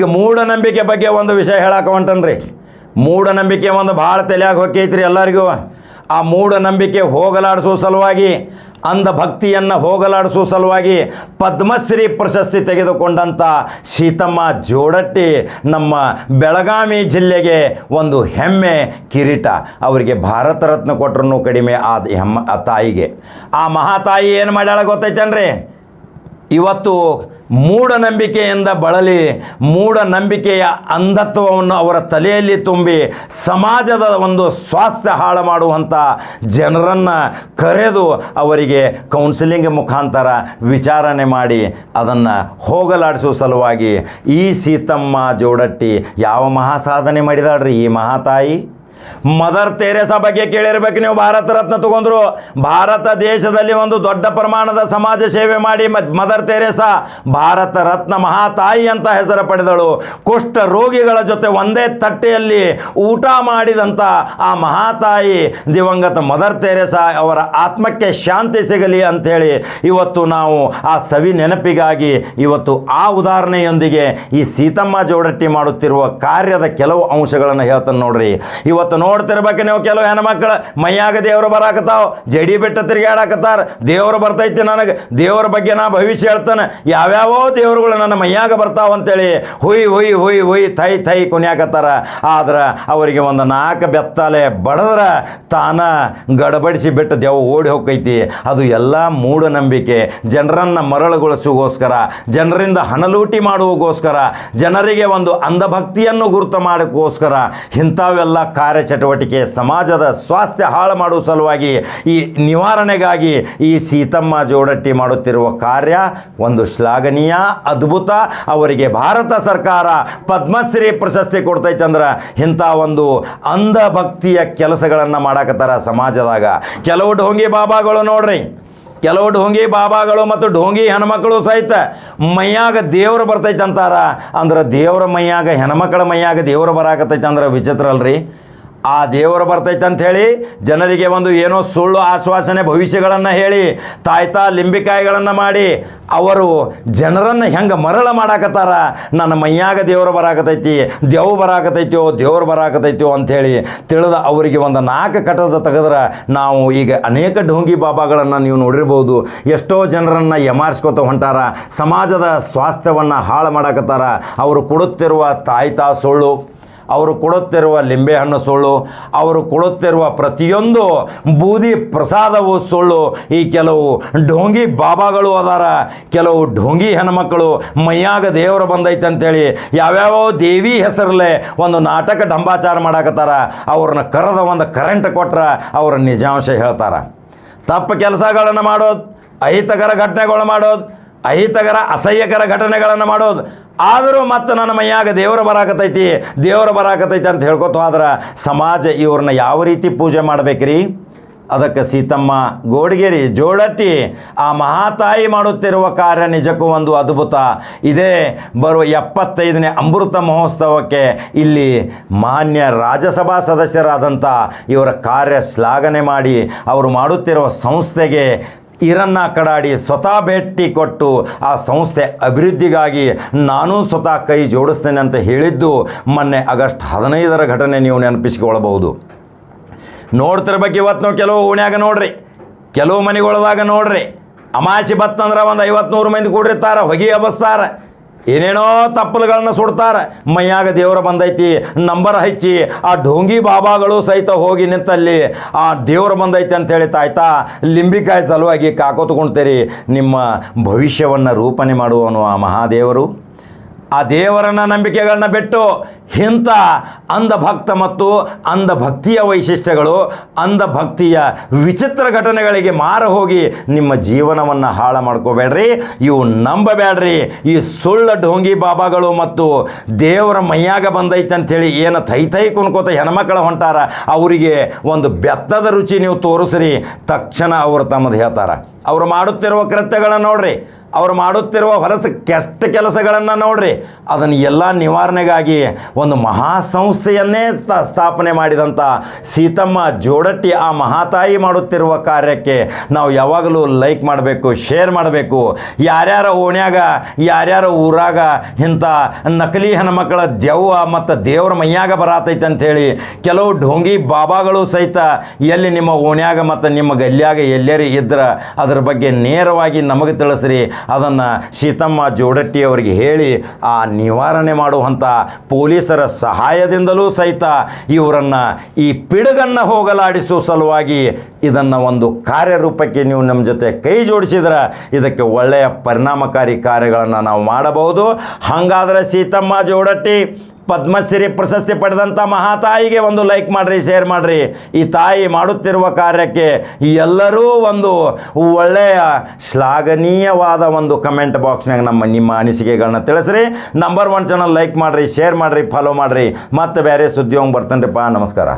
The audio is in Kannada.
ಈಗ ಮೂಢನಂಬಿಕೆ ಬಗ್ಗೆ ಒಂದು ವಿಷಯ ಹೇಳಕ್ಕೆ ಹೊಂಟನ್ರಿ ಮೂಢನಂಬಿಕೆ ಒಂದು ಭಾಳ ತಲೆಯಾಗ ಹೊಕ್ಕೈತ್ರಿ ಎಲ್ಲರಿಗೂ. ಆ ಮೂಢನಂಬಿಕೆ ಹೋಗಲಾಡಿಸೋ ಸಲುವಾಗಿ, ಅಂಧ ಭಕ್ತಿಯನ್ನು ಹೋಗಲಾಡಿಸುವ ಸಲುವಾಗಿ ಪದ್ಮಶ್ರೀ ಪ್ರಶಸ್ತಿ ತೆಗೆದುಕೊಂಡಂಥ ಸೀತಮ್ಮ ಜೋಡಟ್ಟಿ ನಮ್ಮ ಬೆಳಗಾವಿ ಜಿಲ್ಲೆಗೆ ಒಂದು ಹೆಮ್ಮೆ ಕಿರೀಟ. ಅವರಿಗೆ ಭಾರತ ರತ್ನ ಕೊಟ್ಟರು ಕಡಿಮೆ ಆದ ಹೆಮ್ಮ, ಆ ತಾಯಿಗೆ. ಆ ಮಹಾತಾಯಿ ಏನು ಮಾಡ್ಯಾಳ ಗೊತ್ತೈತೇನ್ರಿ? ಇವತ್ತು ಮೂಢನಂಬಿಕೆಯಿಂದ ಬಳಲಿ, ಮೂಢನಂಬಿಕೆಯ ಅಂಧತ್ವವನ್ನು ಅವರ ತಲೆಯಲ್ಲಿ ತುಂಬಿ ಸಮಾಜದ ಒಂದು ಸ್ವಾಸ್ಥ್ಯ ಹಾಳು ಮಾಡುವಂಥ ಜನರನ್ನು ಕರೆದು ಅವರಿಗೆ ಕೌನ್ಸಿಲಿಂಗ್ ಮುಖಾಂತರ ವಿಚಾರಣೆ ಮಾಡಿ ಅದನ್ನು ಹೋಗಲಾಡಿಸುವ ಸಲುವಾಗಿ ಈ ಸೀತಮ್ಮ ಜೋಡಟ್ಟಿ ಯಾವ ಮಹಾ ಸಾಧನೆ ಮಾಡಿದಾಳ್ರಿ? ಈ ಮಹಾತಾಯಿ? ಮದರ್ ತೆರೇಸಾ ಬಗ್ಗೆ ಕೇಳಿರ್ಬೇಕು ನೀವು. ಭಾರತ ರತ್ನ ತಗೊಂಡ್ರು. ಭಾರತ ದೇಶದಲ್ಲಿ ಒಂದು ದೊಡ್ಡ ಪ್ರಮಾಣದ ಸಮಾಜ ಸೇವೆ ಮಾಡಿ ಮದರ್ ತೆರೇಸಾ ಭಾರತ ರತ್ನ ಮಹಾತಾಯಿ ಅಂತ ಹೆಸರು ಪಡೆದಳು. ಕುಷ್ಠ ರೋಗಿಗಳ ಜೊತೆ ಒಂದೇ ತಟ್ಟೆಯಲ್ಲಿ ಊಟ ಮಾಡಿದಂಥ ಆ ಮಹಾತಾಯಿ ದಿವಂಗತ ಮದರ್ ತೆರೇಸಾ ಅವರ ಆತ್ಮಕ್ಕೆ ಶಾಂತಿ ಸಿಗಲಿ ಅಂಥೇಳಿ ಇವತ್ತು ನಾವು ಆ ಸವಿ ನೆನಪಿಗಾಗಿ ಇವತ್ತು ಆ ಉದಾಹರಣೆಯೊಂದಿಗೆ ಈ ಸೀತಮ್ಮ ಜೋಡಟ್ಟಿ ಮಾಡುತ್ತಿರುವ ಕಾರ್ಯದ ಕೆಲವು ಅಂಶಗಳನ್ನು ಹೇಳ್ತಾನೆ ನೋಡ್ರಿ. ಇವತ್ತು ನೋಡ್ತಿರ್ಬೇಕು ನೀವು ಕೆಲವು ಹೆಣ್ಮಕ್ಳು. ಮೈಯಾಗ ದೇವರು ಬರಾಕತ್ತಾವ. ಜಡಿ ಬಿಟ್ಟ ತಿರುಗಾಡಕತ್ತಾರ ದೇವರು ಬರ್ತೈತಿ ನನಗೆ. ದೇವರ ಬಗ್ಗೆ ನಾ ಭವಿಷ್ಯ ಹೇಳ್ತಾನೆ. ಯಾವ್ಯಾವೋ ದೇವರುಗಳು ನನ್ನ ಮೈಯಾಗ ಬರ್ತಾವ ಅಂತೇಳಿ ಹುಯ್ ಹುಯ್ ಹುಯ್ ಹುಯ್ ಥೈ ಥೈ ಕುಣಿಯಾಕತ್ತಾರ. ಆದ್ರೆ ಅವರಿಗೆ ಒಂದು ನಾಲ್ಕು ಬೆತ್ತಲೆ ಬಡದ್ರ ತಾನ ಗಡಬಡಿಸಿ ಬಿಟ್ಟು ದೇವ ಓಡಿ ಹೋಗೈತಿ ಅದು ಎಲ್ಲ ಮೂಢನಂಬಿಕೆ. ಜನರನ್ನು ಮರಳುಗೊಳಿಸುಗೋಸ್ಕರ, ಜನರಿಂದ ಹಣಲೂಟಿ ಮಾಡುವಗೋಸ್ಕರ, ಜನರಿಗೆ ಒಂದು ಅಂಧಭಕ್ತಿಯನ್ನು ಗುರುತು ಮಾಡೋಕ್ಕೋಸ್ಕರ ಇಂಥವೆಲ್ಲ ಕಾರ್ಯಚಟುವಟಿಕೆ ಸಮಾಜದ ಸ್ವಾಸ್ಥ್ಯ ಹಾಳು ಮಾಡುವ ಸಲುವಾಗಿ ಈ ನಿವಾರಣೆಗಾಗಿ ಈ ಸೀತಮ್ಮ ಜೋಡಟ್ಟಿ ಮಾಡುತ್ತಿರುವ ಕಾರ್ಯ ಒಂದು ಶ್ಲಾಘನೀಯ, ಅದ್ಭುತ. ಅವರಿಗೆ ಭಾರತ ಸರ್ಕಾರ ಪದ್ಮಶ್ರೀ ಪ್ರಶಸ್ತಿ ಕೊಡ್ತೈತೆ ಅಂದ್ರೆ ಇಂಥ ಒಂದು ಅಂಧಭಕ್ತಿಯ ಕೆಲಸಗಳನ್ನು ಮಾಡಾಕತ್ತಾರ ಸಮಾಜದಾಗ. ಕೆಲವು ಢೋಂಗಿ ಬಾಬಾಗಳು ನೋಡ್ರಿ. ಕೆಲವು ಢೋಂಗಿ ಬಾಬಾಗಳು ಮತ್ತು ಢೋಂಗಿ ಹೆಣ್ಮಕ್ಳು ಸಹಿತ ಮೈಯಾಗ ದೇವರು ಬರ್ತೈತೆ ಅಂತಾರ. ಅಂದ್ರೆ ದೇವರ ಮೈಯಾಗ, ಹೆಣ್ಮಕ್ಳ ಮೈಯಾಗ ದೇವರು ಬರಾಕತ್ತೈತೆ ಅಂದ್ರೆ ವಿಚಿತ್ರ ಅಲ್ರಿ. ಆ ದೇವರು ಬರ್ತೈತೆ ಅಂತ ಹೇಳಿ ಜನರಿಗೆ ಒಂದು ಏನೋ ಸುಳ್ಳು ಆಶ್ವಾಸನೆ ಭವಿಷ್ಯಗಳನ್ನು ಹೇಳಿ, ತಾಯ್ತಾ ಲಿಂಬಿಕಾಯಿಗಳನ್ನು ಮಾಡಿ, ಅವರು ಜನರನ್ನು ಹೆಂಗೆ ಮರಳ ಮಾಡಾಕತ್ತಾರ? ನನ್ನ ಮೈಯಾಗ ದೇವರು ಬರಾಕತೈತಿ, ದೇವ್ ಬರಾಕತೈತೋ, ದೇವ್ರು ಬರಾಕತೈತೋ ಅಂಥೇಳಿ ತಿಳಿದ ಅವರಿಗೆ ಒಂದು ನಾಲ್ಕು ಕಟ್ಟದ ತೆಗೆದ್ರೆ ನಾವು ಈಗ ಅನೇಕ ಢೋಂಗಿ ಬಾಬಾಗಳನ್ನು ನೀವು ನೋಡಿರ್ಬೋದು. ಎಷ್ಟೋ ಜನರನ್ನು ಯಮಾರಿಸ್ಕೊತ ಹೊಂಟಾರ, ಸಮಾಜದ ಸ್ವಾಸ್ಥ್ಯವನ್ನು ಹಾಳು ಮಾಡಾಕತ್ತಾರ. ಅವರು ಕೊಡುತ್ತಿರುವ ತಾಯ್ತಾ ಸುಳ್ಳು ಅವರು ಕೊಡುತ್ತಿರುವ ಲಿಂಬೆಹಣ್ಣು ಸುಳ್ಳು, ಅವರು ಕೊಡುತ್ತಿರುವ ಪ್ರತಿಯೊಂದು ಬೂದಿ ಪ್ರಸಾದವು ಸುಳ್ಳು. ಈ ಕೆಲವು ಢೋಂಗಿ ಬಾಬಾಗಳು ಅದಾರ, ಕೆಲವು ಢೋಂಗಿ ಹೆಣ್ಮಕ್ಕಳು ಮೈಯಾಗ ದೇವರು ಬಂದೈತೆ ಅಂತೇಳಿ ಯಾವ್ಯಾವ ದೇವಿ ಹೆಸರಲ್ಲೇ ಒಂದು ನಾಟಕ ಡಂಬಾಚಾರ ಮಾಡಾಕತ್ತಾರ, ಅವ್ರನ್ನ ಕರೆದ ಒಂದು ಕರೆಂಟ್ ಕೊಟ್ರೆ ಅವ್ರ ನಿಜಾಂಶ ಹೇಳ್ತಾರ. ತಪ್ಪು ಕೆಲಸಗಳನ್ನು ಮಾಡೋದು, ಅಹಿತಕರ ಘಟನೆಗಳು ಮಾಡೋದು ಅಹಿತಕರ, ಅಸಹ್ಯಕರ ಘಟನೆಗಳನ್ನು ಮಾಡೋದು. ಆದರೂ ಮತ್ತೆ ನನ್ನ ಮೈಯಾಗ ದೇವರು ಬರಾಕತೈತಿ ದೇವರು ಬರಾಕತೈತಿ ಅಂತ ಹೇಳ್ಕೊತ ಆದ್ರೆ ಸಮಾಜ ಇವ್ರನ್ನ ಯಾವ ರೀತಿ ಪೂಜೆ ಮಾಡ್ಬೇಕ್ರಿ? ಅದಕ್ಕೆ ಸೀತಮ್ಮ, ಗೋಡಿಗೆರಿ ಜೋಡಟ್ಟಿ ಆ ಮಹಾತಾಯಿ ಮಾಡುತ್ತಿರುವ ಕಾರ್ಯ ನಿಜಕ್ಕೂ ಒಂದು ಅದ್ಭುತ. ಇದೇ ಬರುವ ಎಪ್ಪತ್ತೈದನೇ ಅಮೃತ ಮಹೋತ್ಸವಕ್ಕೆ ಇಲ್ಲಿ ಮಾನ್ಯ ರಾಜ್ಯಸಭಾ ಸದಸ್ಯರಾದಂಥ ಇವರ ಕಾರ್ಯ ಶ್ಲಾಘನೆ ಮಾಡಿ ಅವರು ಮಾಡುತ್ತಿರುವ ಸಂಸ್ಥೆಗೆ ಇರನ್ನ ಕಡಾಡಿ ಸ್ವತಃ ಭೇಟಿ ಕೊಟ್ಟು ಆ ಸಂಸ್ಥೆ ಅಭಿವೃದ್ಧಿಗಾಗಿ ನಾನು ಸ್ವತಃ ಕೈ ಜೋಡಿಸ್ತೇನೆ ಅಂತ ಹೇಳಿದ್ದು ಮೊನ್ನೆ ಆಗಸ್ಟ್ ಹದಿನೈದರ ಘಟನೆ ನೀವು ನೆನಪಿಸಿಕೊಳ್ಳಬಹುದು. ಬಗ್ಗೆ ಇವತ್ತು ನಾವು ಕೆಲವು ಓಣ್ಯಾಗ ನೋಡ್ರಿ, ಕೆಲವು ಮನೆಗೊಳದಾಗ ನೋಡ್ರಿ. ಅಮಾಸಿ ಬತ್ತಂದ್ರೆ ಒಂದು ಐವತ್ತು ನೂರು ಮಂದಿ ಕೂಡಿರ್ತಾರೆ, ಹೊಗೆ ಹಬ್ಬಸ್ತಾರ. ಏನೇನೋ ತಪ್ಪಲುಗಳನ್ನ ಸುಡ್ತಾರೆ. ಮೈಯಾಗ ದೇವರ ಬಂದೈತಿ, ನಂಬರ್ ಹಚ್ಚಿ, ಆ ಢೋಂಗಿ ಬಾಬಾಗಳು ಸಹಿತ ಹೋಗಿ ನಿಂತಲ್ಲಿ ಆ ದೇವರು ಬಂದೈತಿ ಅಂತೇಳಿ ತಾಯ್ತಾ, ಲಿಂಬಿಕಾಯಿ ಸಲುವಾಗಿ ಕಾಕೋತ್ಕೊಳ್ತೀರಿ ನಿಮ್ಮ ಭವಿಷ್ಯವನ್ನು ರೂಪಣೆ ಮಾಡುವವನು ಆ ಮಹಾದೇವರು. ಆ ದೇವರನ್ನ ನಂಬಿಕೆಗಳನ್ನ ಬಿಟ್ಟು ಇಂಥ ಅಂಧಭಕ್ತ ಮತ್ತು ಅಂಧಭಕ್ತಿಯ ವೈಶಿಷ್ಟ್ಯಗಳು, ಅಂಧಭಕ್ತಿಯ ವಿಚಿತ್ರ ಘಟನೆಗಳಿಗೆ ಮಾರ ಹೋಗಿ ನಿಮ್ಮ ಜೀವನವನ್ನು ಹಾಳು ಮಾಡ್ಕೋಬೇಡ್ರಿ. ಇವು ನಂಬಬೇಡ್ರಿ. ಈ ಸುಳ್ಳ ಢೋಂಗಿ ಬಾಬಾಗಳು ಮತ್ತು ದೇವರ ಮೈಯಾಗ ಬಂದೈತೆ ಅಂಥೇಳಿ ಏನು ಥೈ ಥೈ ಕುನ್ಕೋತ ಹೆಣ್ಮಕ್ಳು ಹೊಂಟಾರ, ಅವರಿಗೆ ಒಂದು ಬೆತ್ತದ ರುಚಿ ನೀವು ತೋರಿಸ್ರಿ. ತಕ್ಷಣ ಅವರು ತಮ್ಮದು ಹೇಳ್ತಾರೆ. ಅವರು ಮಾಡುತ್ತಿರುವ ಕೃತ್ಯಗಳನ್ನು ನೋಡ್ರಿ. ಅವರು ಮಾಡುತ್ತಿರುವ ಹೊಲಸ, ಕೆಟ್ಟ ಕೆಲಸಗಳನ್ನು ನೋಡ್ರಿ. ಅದನ್ನು ಎಲ್ಲ ನಿವಾರಣೆಗಾಗಿ ಒಂದು ಮಹಾಸಂಸ್ಥೆಯನ್ನೇ ಸ್ಥ- ಸ್ಥಾಪನೆ ಮಾಡಿದಂಥ ಸೀತಮ್ಮ ಜೋಡಟ್ಟಿ ಆ ಮಹಾತಾಯಿ ಮಾಡುತ್ತಿರುವ ಕಾರ್ಯಕ್ಕೆ ನಾವು ಯಾವಾಗಲೂ ಲೈಕ್ ಮಾಡಬೇಕು, ಶೇರ್ ಮಾಡಬೇಕು. ಯಾರ್ಯಾರ ಓಣ್ಯಾಗ, ಯಾರ್ಯಾರ ಊರಾಗ ಇಂಥ ನಕಲಿ ಹೆಣ್ಮಕ್ಕಳ ದೆವ್ವ ಮತ್ತು ದೇವ್ರ ಮೈಯಾಗ ಬರತೈತೆ ಅಂಥೇಳಿ ಕೆಲವು ಢೋಂಗಿ ಬಾಬಾಗಳು ಸಹಿತ ಎಲ್ಲಿ ನಿಮ್ಮ ಓಣ್ಯಾಗ ಮತ್ತು ನಿಮ್ಮ ಗಲ್ಯಾಗ ಎಲ್ಲೆರಿ ಇದ್ರೆ ಅದ್ರ ಬಗ್ಗೆ ನೇರವಾಗಿ ನಮಗೆ ತಿಳಿಸ್ರಿ. ಅದನ್ನು ಸೀತಮ್ಮ ಜೋಡಟ್ಟಿಯವರಿಗೆ ಹೇಳಿ, ಆ ನಿವಾರಣೆ ಮಾಡುವಂಥ ಪೊಲೀಸರ ಸಹಾಯದಿಂದಲೂ ಸಹಿತ ಇವರನ್ನು ಈ ಪಿಡುಗನ್ನು ಹೋಗಲಾಡಿಸುವ ಸಲುವಾಗಿ ಇದನ್ನು ಒಂದು ಕಾರ್ಯರೂಪಕ್ಕೆ ನೀವು ನಮ್ಮ ಜೊತೆ ಕೈ ಜೋಡಿಸಿದ್ರೆ ಇದಕ್ಕೆ ಒಳ್ಳೆಯ ಪರಿಣಾಮಕಾರಿ ಕಾರ್ಯಗಳನ್ನು ನಾವು ಮಾಡಬಹುದು. ಹಾಗಾದರೆ ಸೀತಮ್ಮ ಜೋಡಟ್ಟಿ ಪದ್ಮಶ್ರೀ ಪ್ರಶಸ್ತಿ ಪಡೆದಂಥ ಮಹಾತಾಯಿಗೆ ಒಂದು ಲೈಕ್ ಮಾಡಿರಿ, ಶೇರ್ ಮಾಡಿರಿ. ಈ ತಾಯಿ ಮಾಡುತ್ತಿರುವ ಕಾರ್ಯಕ್ಕೆ ಎಲ್ಲರೂ ಒಂದು ಒಳ್ಳೆಯ ಶ್ಲಾಘನೀಯವಾದ ಒಂದು ಕಮೆಂಟ್ ಬಾಕ್ಸ್ನಾಗ ನಮ್ಮ ನಿಮ್ಮ ಅನಿಸಿಕೆಗಳನ್ನ ತಿಳಿಸ್ರಿ. ನಂಬರ್ ಒನ್ ಚಾನಲ್ ಲೈಕ್ ಮಾಡಿರಿ ಶೇರ್ ಮಾಡಿರಿ ಫಾಲೋ ಮಾಡಿರಿ. ಮತ್ತೆ ಬೇರೆ ಸುದ್ದಿ ಹೋಗಿ ಬರ್ತಾನೆ ನಮಸ್ಕಾರ.